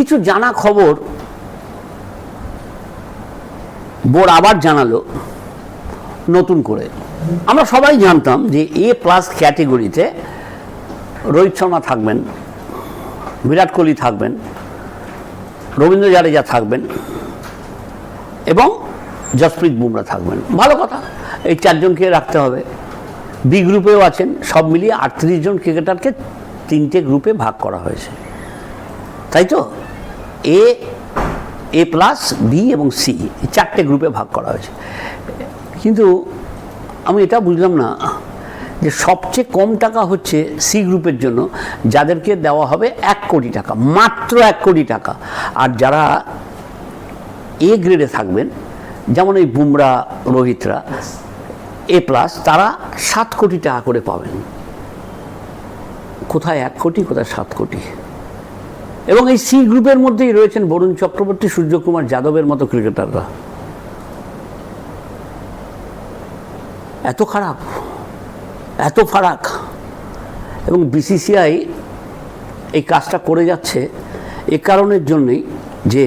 কিছু জানা খবর, বোর আবার জানালো নতুন করে। আমরা সবাই জানতাম যে এ প্লাস ক্যাটেগরিতে রোহিত শর্মা থাকবেন, বিরাট কোহলি থাকবেন, রবীন্দ্র জাডেজা থাকবেন এবং জসপ্রীত বুমরা থাকবেন। ভালো কথা, এই চারজনকে রাখতে হবে। বি গ্রুপেও আছেন, সব মিলিয়ে আটত্রিশ জন ক্রিকেটারকে তিনটে গ্রুপে ভাগ করা হয়েছে। তাই তো? এ এ প্লাস বি এবং সি চারটে গ্রুপে ভাগ করা হয়েছে। কিন্তু আমি এটা বুঝলাম না যে সবচেয়ে কম টাকা হচ্ছে সি গ্রুপের জন্য, যাদেরকে দেওয়া হবে এক কোটি টাকা, মাত্র এক কোটি টাকা। আর যারা এ গ্রেডে থাকবেন, যেমন এই বুমরা, রোহিতরা এ প্লাস তারা সাত কোটি টাকা করে পাবেন। কোথায় এক কোটি, কোথায় সাত কোটি? এবং এই সি গ্রুপের মধ্যেই রয়েছেন বরুণ চক্রবর্তী, সূর্যকুমার যাদবের মতো ক্রিকেটাররা। এত খারাপ, এত ফারাক। এবং বিসিসিআই এই কাজটা করে যাচ্ছে এ কারণের জন্যই যে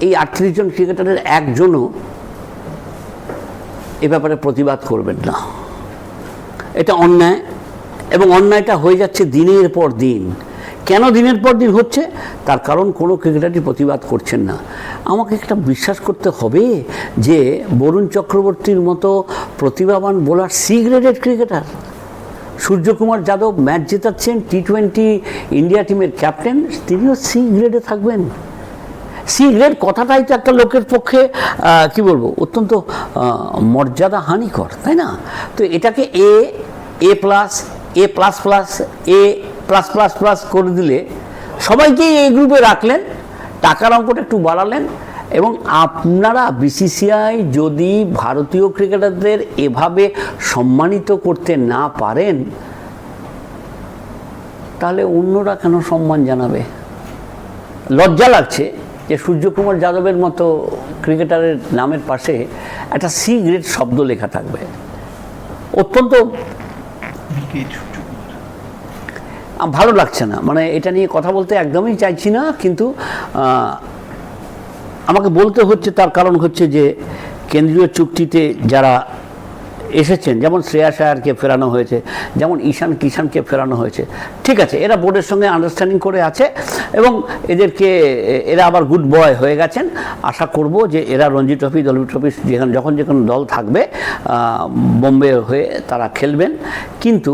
এই আটত্রিশ জন ক্রিকেটারের একজনও এ ব্যাপারে প্রতিবাদ করবেন না। এটা অন্যায় এবং অন্যায়টা হয়ে যাচ্ছে দিনের পর দিন। দিনের পর দিন হচ্ছে? তার কারণ কোনো ক্রিকেটারই প্রতিবাদ করছেন না। আমাকে একটা বিশ্বাস করতে হবে যে বরুণ চক্রবর্তীর মতো প্রতিভাবান bowler C graded cricketer, Suryakumar Yadav match জেতাচ্ছেন T twenty India টিমের ক্যাপ্টেন, তিনিও সি গ্রেডে থাকবেন। সি গ্রেড কথাটাই তো একটা লোকের পক্ষে কি বলব, অত্যন্ত মর্যাদা হানিকর তাই না? তো এটাকে A A plus A plus plus, A plus plus plus করে দিলে সবাইকেই এই গ্রুপে রাখলেন, টাকার অঙ্কটা একটু বাড়ালেন এবং আপনারা বিসিসিআই যদি ভারতীয় ক্রিকেটারদের এভাবে সম্মানিত করতে না পারেন, তাহলে অন্যরা কেন সম্মান জানাবে? লজ্জা লাগছে যে সূর্যকুমার যাদবের মতো ক্রিকেটারের নামের পাশে একটা সি গ্রেড শব্দ লেখা থাকবে। অত্যন্ত ভালো লাগছে না। মানে এটা নিয়ে কথা বলতে একদমই চাইছি না, কিন্তু আমাকে বলতে হচ্ছে তার কারণ হচ্ছে যে, কেন্দ্রীয় চুক্তিতে যারা এসেছেন, যেমন শ্রেয়া শায়ারকে ফেরানো হয়েছে, যেমন ঈশান কিষানকে ফেরানো হয়েছে, ঠিক আছে, এরা বোর্ডের সঙ্গে আন্ডারস্ট্যান্ডিং করে আছে, এবং এদেরকে, এরা আবার গুড বয় হয়ে গেছেন। আশা করব যে এরা রঞ্জি ট্রফি, দলবি ট্রফি, যেখানে যখন যে কোনো দল থাকবে বোম্বে হয়ে তারা খেলবেন। কিন্তু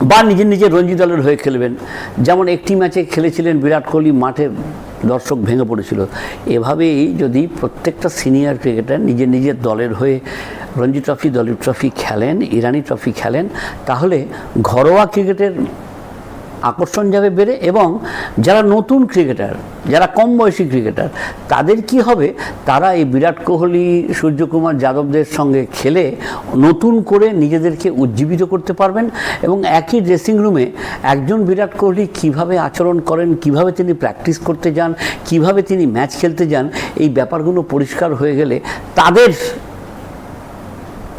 বা নিজের নিজের রঞ্জি দলের হয়ে খেলবেন। যেমন একটি ম্যাচে খেলেছিলেন বিরাট কোহলি, মাঠে দর্শক ভেঙে পড়েছিল। এভাবেই যদি প্রত্যেকটা সিনিয়র ক্রিকেটার নিজের নিজের দলের হয়ে রঞ্জি ট্রফি দলীয় ট্রফি খেলেন, ইরানি ট্রফি খেলেন, তাহলে ঘরোয়া ক্রিকেটের আকর্ষণ যাবে বেড়ে এবং যারা নতুন ক্রিকেটার, যারা কম বয়সী ক্রিকেটার, তাদের কি হবে? তারা এই বিরাট কোহলি, সূর্যকুমার যাদবদের সঙ্গে খেলে নতুন করে নিজেদেরকে উজ্জীবিত করতে পারবেন এবং একই ড্রেসিং রুমে একজন বিরাট কোহলি কীভাবে আচরণ করেন, কীভাবে তিনি প্র্যাকটিস করতে যান, কীভাবে তিনি ম্যাচ খেলতে যান, এই ব্যাপারগুলো পরিষ্কার হয়ে গেলে তাদের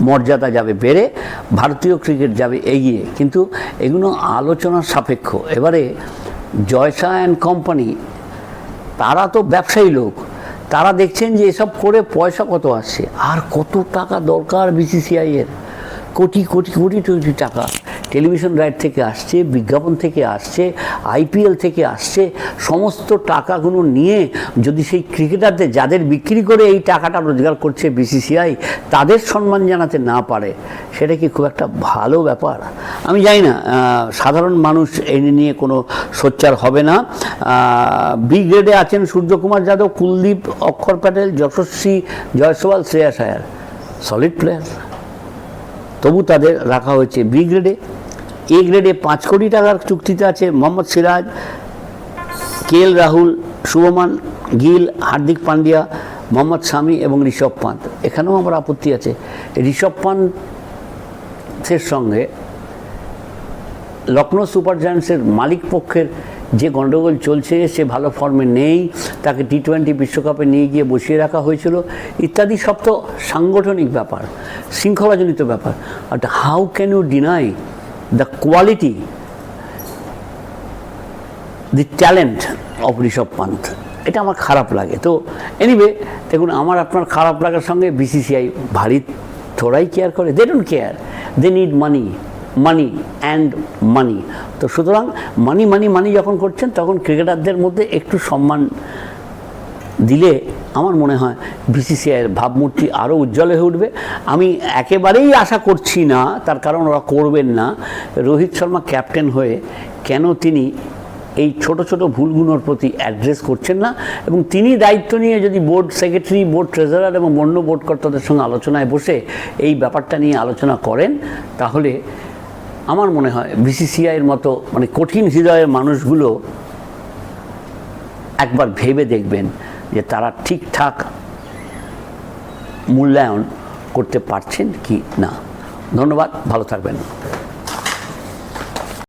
মর্যাদা যাবে বেড়ে ভারতীয় ক্রিকেট যাবে এগিয়ে। কিন্তু এগুলো আলোচনার সাপেক্ষ। এবারে জয়সা অ্যান্ড কোম্পানি, তারা তো ব্যবসায়ী লোক। তারা দেখছেন যে এসব করে পয়সা কত আসছে। আর কত টাকা দরকার বিসিসিআই এর? কোটি কোটি কোটি কোটি টাকা। টেলিভিশন রাইট থেকে আসছে, বিজ্ঞাপন থেকে আসছে, আইপিএল থেকে আসছে, সমস্ত টাকাগুলো নিয়ে যদি সেই ক্রিকেটারদের যাদের বিক্রি করে এই টাকাটা রোজগার করছে বিসিসিআই, তাদের সম্মান জানাতে না পারে, সেটা কি খুব একটা ভালো ব্যাপার? আমি জানি না সাধারণ মানুষ এই নিয়ে কোনো সোচ্চার হবে না। বি গ্রেডে আছেন সূর্যকুমার যাদব, কুলদীপ, অক্ষর প্যাটেল, যশস্বী, জয়সওয়াল, শ্রেয়া সায়ার। সলিড প্লেয়ার তবু তাদের রাখা হয়েছে বি গ্রেডে এ গ্রেডে পাঁচ কোটি টাকার চুক্তিতে আছে মোহাম্মদ সিরাজ, কে এল রাহুল, শুভমান গিল, হার্দিক পান্ডিয়া, মোহাম্মদ শামি এবং ঋষভ পান্ত এখানেও আমার আপত্তি আছে। ঋষভ পান্তের সঙ্গে লখনৌ সুপার জায়ান্টসের মালিক পক্ষের যে গণ্ডগোল চলছে, সে ভালো ফর্মে নেই। তাকে টি টোয়েন্টি বিশ্বকাপে নিয়ে গিয়ে বসিয়ে রাখা হয়েছিল। ইত্যাদি সব তো সাংগঠনিক ব্যাপার, শৃঙ্খলাজনিত ব্যাপার। But how can you deny the quality the talent of Rishabh Pant এটা আমার খারাপ লাগে। তো এনিওয়ে দেখুন, আমার আপনার খারাপ লাগার সঙ্গে বিসিসিআই ভারী থোড়াই কেয়ার করে। They don't care they need money money and money তো সুতরাং মানি মানি মানি যখন করছেন, তখন ক্রিকেটারদের মধ্যে একটু সম্মান দিলে আমার মনে হয় বিসিসিআইয়ের ভাবমূর্তি আরও উজ্জ্বল হয়ে উঠবে। আমি একেবারেই আশা করছি না, তার কারণ ওরা করবেন না। রোহিত শর্মা ক্যাপ্টেন হয়ে কেন তিনি এই ছোট ছোট ভুলগুলোর প্রতি অ্যাড্রেস করছেন না? এবং তিনি দায়িত্ব নিয়ে যদি বোর্ড সেক্রেটারি, বোর্ড ট্রেজারার এবং অন্য বোর্ড কর্তাদের সঙ্গে আলোচনায় বসে এই ব্যাপারটা নিয়ে আলোচনা করেন, তাহলে আমার মনে হয় বিসিসিআইয়ের মতো মানে কঠিন হৃদয়ের মানুষগুলো একবার ভেবে দেখবেন। যে তারা ঠিকঠাক মূল্যায়ন করতে পারছেন কি না। ধন্যবাদ ভালো থাকবেন।